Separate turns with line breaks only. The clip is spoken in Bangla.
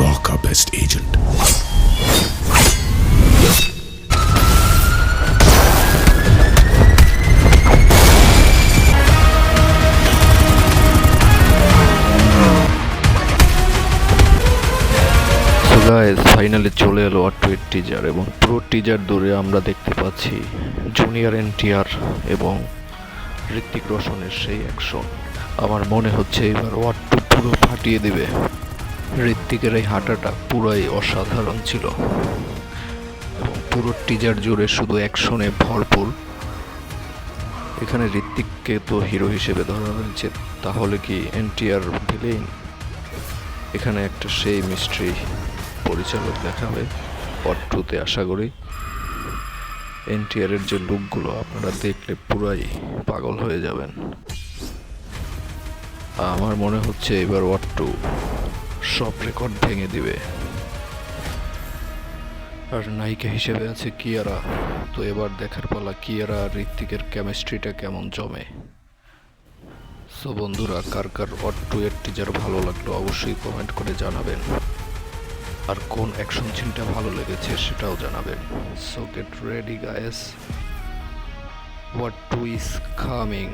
rock, our best agent. Guys চলে এলো আর টু টিজার এবং পুরো টিজার দূরে আমরা দেখতে পাচ্ছি জুনিয়র এনটিআর এবং ঋত্বিক রোশনের সেই অ্যাকশন আমার মনে হচ্ছে এবার ওয়ার টু পুরো ফাটিয়ে দেবে ঋত্বিকের এই হাঁটাটা পুরাই অসাধারণ ছিল। এবং পুরো টিজার জুড়ে শুধু অ্যাকশনে ভরপুর। এখানে ঋত্বিককে তো হিরো হিসেবে ধরা হয়েছে, তাহলে কি এনটিআর ভিলেন এখানে একটা সেই মিস্ট্রি পরিচালক দেখাবে পট্টুতে আশা করি। এনটিআর এর যে লুকগুলো আপনারা দেখলে পুরাই পাগল হয়ে যাবেন। আমার মনে হচ্ছে এবার ওয়াট্টু সব রেকর্ড ভেঙে দিবে। আর নায়িকা হিসেবে আছে কিয়ারা। তো এবার দেখার পালা কিয়ারা আর ঋত্বিকের কেমিস্ট্রিটা কেমন জমে? সো বন্ধুরা, কার কার অট্টু এর টিজার ভালো লাগল অবশ্যই কমেন্ট করে জানাবেন। আর কোন অ্যাকশন সিনটা ভালো লেগেছে সেটাও জানাবেন। So get ready guys what to is coming